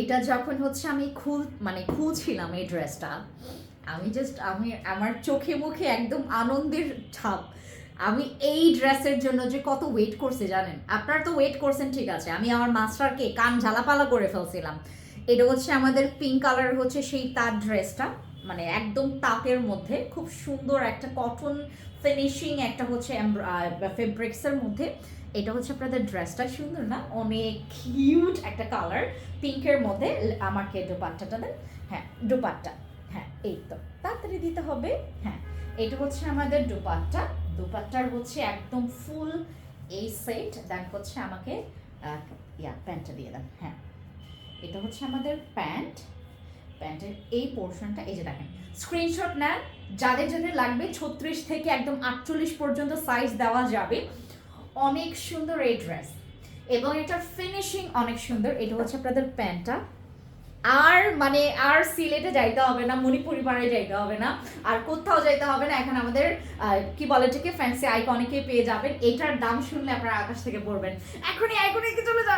এটা যখন হচ্ছে আমি খুল মানে খুলছিলাম এই ড্রেসটা আমি জাস্ট আমি, আমার চোখে মুখে একদম আনন্দের ছাপ। আমি এই ড্রেসের জন্য যে কত ওয়েট করছে জানেন? আপনার তো ওয়েট করছেন, ঠিক আছে। আমি আমার মাস্টারকে কান ঝালাপালা করে ফেলছিলাম। এটা হচ্ছে আমাদের পিঙ্ক কালার হচ্ছে সেই তার ড্রেসটা মানে একদম তাঁতের মধ্যে, খুব সুন্দর একটা কটন ফিনিশিং একটা হচ্ছে ফেব্রিক্সের মধ্যে। এটা হচ্ছে আপনাদের ড্রেসটা সুন্দর না? অনেক কিউট একটা কালার পিঙ্কের মধ্যে। আমাকে দোপাট্টাটা দেন। হ্যাঁ দোপাট্টা। হ্যাঁ এই তো। তাড়াতাড়ি দিতে হবে। হ্যাঁ এটা হচ্ছে আমাদের দোপাট্টা। দোপাট্টার হচ্ছে একদম ফুল এই সেট দেন হচ্ছে আমাকে ইয়া প্যান্টটা দিয়ে দেন। হ্যাঁ এটা হচ্ছে আমাদের প্যান্ট প্যান্টের এই পোর্শনটা এই যে দেখেন। স্ক্রিনশট নেন, যাদের যাদের লাগবে, ছত্রিশ থেকে একদম আটচল্লিশ পর্যন্ত সাইজ দেওয়া যাবে। অনেক সুন্দর এই ড্রেস এবং এটার ফিনিশিং অনেক সুন্দর। এটা হচ্ছে আপনাদের প্যান্টটা। আর মানে আর সিলেটে যাইতে হবে না মণিপুরি পাড়ায় যাইতে হবে না। আর কোথাও যাইতে হবে না। এখন আমাদের কি বলে ফ্যান্সি আইকনিকে পেয়ে যাবেন। এটার দাম শুনলে আপনারা আকাশ থেকে পড়বেন। এখনই আইকনিকে চলে টাটা